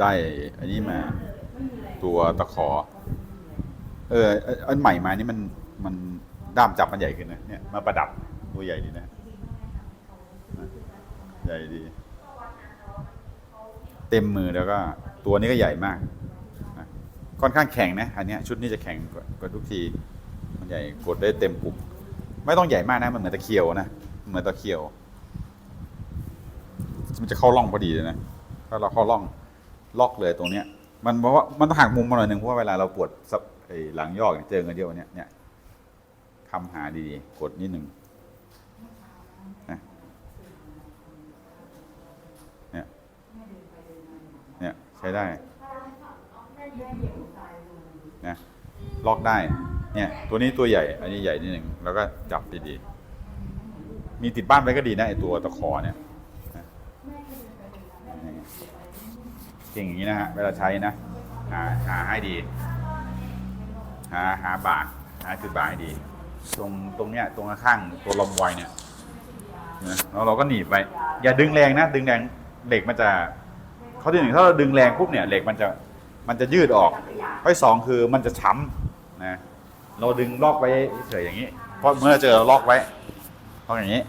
ได้อันนี้มา ตัวตะขอ เออ อันใหม่มานี่มันมันด้ามจับมันใหญ่ขึ้นนะเนี่ยมาประดับตัวใหญ่ดีนะ ใหญ่ดี เต็มมือแล้วก็ ตัวนี้ก็ใหญ่มากค่อนข้างแข็งนะอันนี้ชุดนี้จะแข็งกว่ากว่าทุกที มันใหญ่กดได้เต็มปุ่มไม่ต้องใหญ่มากนะ มันเหมือนตะเคียวนะ เหมือนตะเคียว มันจะเข้าร่องพอดีเลยนะ ถ้าเราเข้าร่อง ล็อกเลยตรงเนี้ย มันเพราะว่ามันต้องหักมุมมาหน่อยหนึ่งเพราะว่าเวลาเราปวดสะไอ้หลังยอกเนี่ยเจอเงินเดียวเนี่ยเนี่ยคำหาดีๆกดนิดหนึ่งนะเนี่ยเนี่ยใช้ได้นะล็อกได้เนี่ยตัวนี้ตัวใหญ่ อันนี้ใหญ่นิดหนึ่งแล้วก็จับดีๆมีติดบ้านไปก็ดีนะไอตัวตะขอเนี่ยนะนี่ เก่งอย่างนี้นะฮะเวลาใช้นะหาหาให้ดี หาหาบาทหาจุดบาทให้ดี ตรงตรงเนี้ยตรงข้างตัวลมไวเนี่ยนะแล้วเราก็หนีบไว้อย่าดึงแรงนะ ดึงแรงเหล็กมันจะเขาที่หนึ่งถ้าเราดึงแรงปุ๊บเนี่ยเหล็กมันจะมันจะยืดออกข้อสองคือมันจะช้ำนะเราดึงลอกไว้เฉยอย่างนี้ เพราะเมื่อเจอเราลอกไว้ลอกอย่างนี้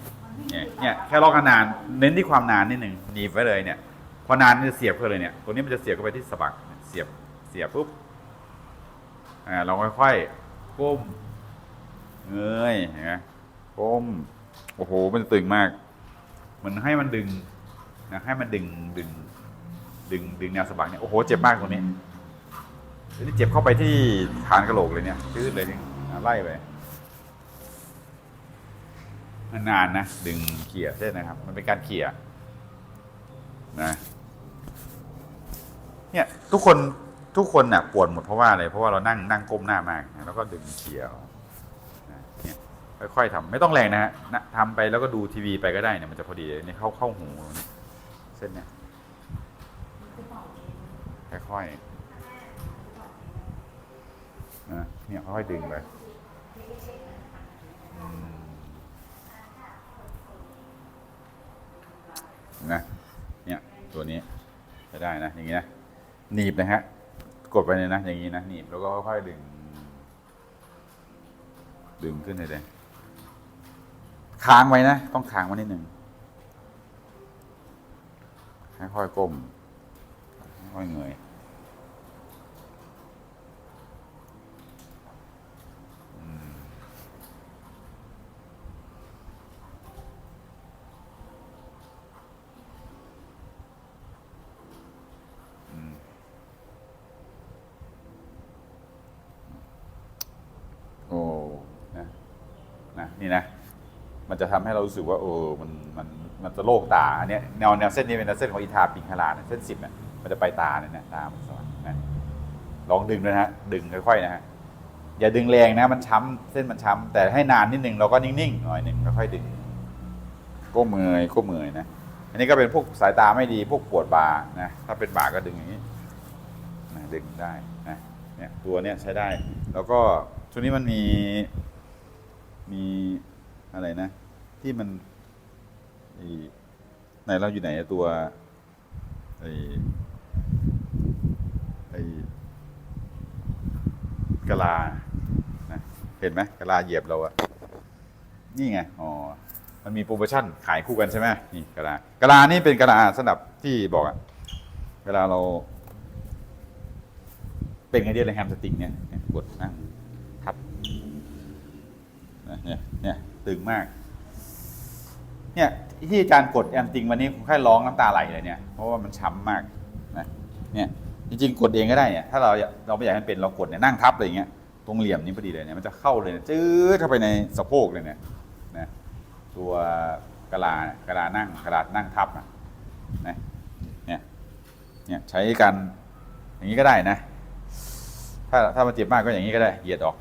เนี่ยแค่ลอกนานเน้นที่ความนานนิดหนึ่งหนีบไว้เลยเนี่ย พอนานมันจะเสียบเข้าเลยเนี่ยตัวนี้มันจะเสียบเข้าไปที่สะบักเสียบเสียบปุ๊บอ่าเราค่อยๆก้มเงยเห็นไหมก้มโอ้โหมันจะตึงมาก เหมือนให้มันดึงนะให้มันดึงดึง ดึงดึงแนวสะบักเนี่ยโอ้โหเจ็บมากตรงนี้นี้เจ็บเข้าไปที่ฐานกระโหลกเลยเนี่ยชืดเลยไล่ไปนานนะ ดึงเขี่ยเส้นนะครับ มันเป็นการเขี่ยนะ เนี่ยทุกคนทุกคนน่ะปวดหมดเพราะว่าอะไรเพราะว่าเรานั่งนั่งก้มหน้ามากนะแล้วก็ดึงเขียวเนี่ยค่อยๆทำไม่ต้องแรงนะฮะนะทำไปแล้วก็ดูทีวีไปก็ได้เนี่ยมันจะพอดีเนี่ยเข้าเข้าหูเส้นเนี่ยค่อยๆนะเนี่ยค่อยๆดึงไปนะเนี่ยตัวนี้ใช้ได้นะอย่างนี้นะ หนีบนะฮะ กดไปเลยนะ อย่างนี้นะ หนีบแล้วก็ค่อยๆดึง ดึงขึ้นเลยค้างไว้นะ ต้องค้างไว้นิดหนึ่งค่อยๆก้มค่อยๆเงยอืมอืมโอ้นะ นี่นะ มันจะทำให้เรารู้สึกว่าโอ้มันมันมันจะโล่งตาอันเนี้ยแนวแนวเส้นนี้เป็นเส้นของอิทาปิงคลาเนี่ยเส้นสิบเนี่ยมันจะไปตาเนี่ยนะตามันสว่างนะลองดึงด้วยนะฮะดึงค่อยๆนะฮะอย่าดึงแรงนะ มันช้ำเส้นมันช้ำแต่ให้นานนิดนึงเราก็นิ่งๆหน่อยหนึ่งค่อยๆดึงก้มเงยก้มเงยนะอันนี้ก็เป็นพวกสายตาไม่ดีพวกปวดบ่านะถ้าเป็นบ่าก็ดึงอย่างนี้นะดึงได้นะเนี่ยตัวเนี้ยใช้ได้ แล้วก็ช่วงนี้มันมี มีอะไรนะ ที่มันไหนเราอยู่ไหนตัวไอไอกะลานะเห็นไหมกะลาเหยียบเราอะนี่ไงอ๋อมันมีโปรโมชั่นขายคู่กันใช่ไหมนี่กะลากะลานี่เป็นกะลาสำหรับที่บอกอะเวลาเรา เป็นไงเดียเลยแฮมสติกเนี่ยเนี่ยกดนั่งทับนะ เนี่ยเนี่ยตึงมาก เนี่ยที่อาจารย์กดแอมติงวันนี้ผมแค่ร้องน้ำตาไหลเลยเนี่ยเพราะว่ามันช้ำมากนะเนี่ยจริงๆกดเองก็ได้เนี่ยถ้าเราเราไม่อยากให้มันเป็นเรากดเนี่ยนั่งทับอย่างเงี้ยตรงเหลี่ยมนี้พอดีเลยเนี่ยมันจะเข้าเลยเนี่ยจื้อเข้าไปในสะโพกเลยเนี่ยนะตัวกระลาเนี่ยกะลานั่งกระลานั่งทับนะนะเนี่ยเนี่ยใช้กันอย่างนี้ก็ได้นะ ถ้าถ้ามันเจ็บมากก็อย่างนี้ก็ได้เหยียดออก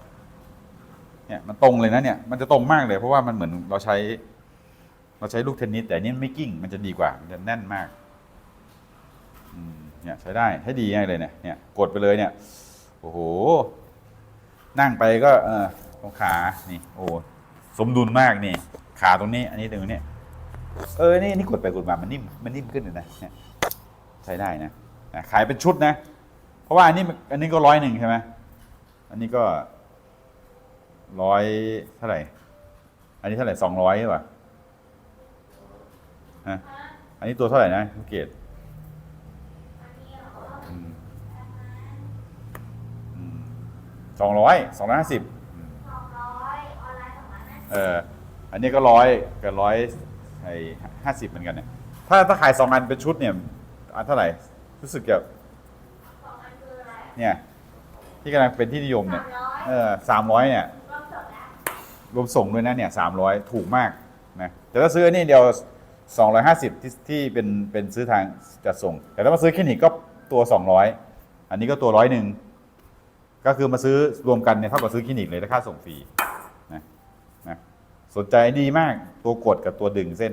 เนี่ยมันตรงเลยนะเนี่ยมันจะตรงมากเลย เพราะว่ามันเหมือนเราใช้ เราใช้ลูกเทนนิสแต่นนี้ไม่กิ้ง มันจะดีกว่า มันจะแน่นมากเนี่ยใช้ได้ใช้ดีง่ายเลยเนี่ยเนี่ยกดไปเลยเนี่ยโอ้โห นั่งไปก็ เออตรงขานี่ โอ้สมดุลมากนี่ ขาตรงนี้ อันนี้ตรงนี้เออนี่นี่กดไปกดมามันนิ่มมันนิ่มขึ้นเลยนะเนี่ยใช้ได้นะขายเป็นชุดนะ เพราะว่าอันนี้อันนี้ก็ร้อยหนึ่งใช่ไหมอันนี้ก็ ร้อยเท่าไหร่ อันนี้เท่าไหร่สองร้อยใช่ป่ะฮะอันนี้ตัวเท่าไหร่นะภูเกตสองร้อยสองร้อยห้าสิบสองร้อยออนไลน์สองร้อยห้าสิบเออ อันนี้ก็ร้อยกับร้อยไอ้ห้าสิบเหมือนกันเนี่ย ถ้าถ้าขายสองอันเป็นชุดเนี่ย อันเท่าไหร่ รู้สึกจะสองอันคืออะไรเนี่ย ที่กำลังเป็นที่นิยมเนี่ย300เออสามร้อยเนี่ยรอบจบแล้ว รวมส่งด้วยนะเนี่ยสามร้อยถูกมากนะแต่ถ้าซื้อนี่เดียวสองร้อยห้าสิบที่ที่เป็นเป็นซื้อทางจัดส่ง แต่ถ้ามาซื้อคลินิกก็ตัวสองร้อยอันนี้ก็ตัวร้อยหนึ่งก็คือมาซื้อรวมกันเนี่ยเท่ากับซื้อคลินิกเลยถ้าค่าส่งฟรีนะนะสนใจดีมากตัวกดกับตัวดึงเส้น